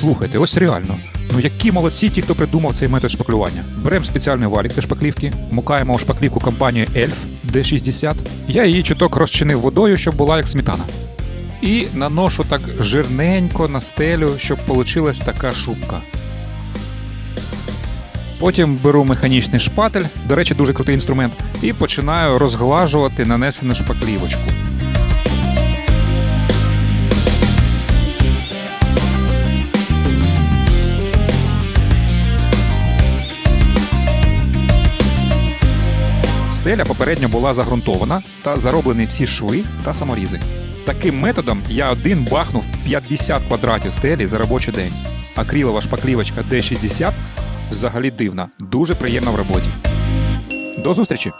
Слухайте, ось реально. Ну які молодці ті, хто придумав цей метод шпаклювання. Беремо спеціальний валік для шпаклівки, мукаємо в шпаклівку компанії Elf D60. Я її чуток розчинив водою, щоб була як сметана. І наношу так жирненько на стелю, щоб получилась така шубка. Потім беру механічний шпатель, до речі, дуже крутий інструмент, і починаю розглажувати нанесену шпаклівочку. Стеля попередньо була загрунтована та зароблені всі шви та саморізи. Таким методом я один бахнув 50 квадратів стелі за робочий день. Акрилова шпаклівочка D60 взагалі дивна, дуже приємна в роботі. До зустрічі!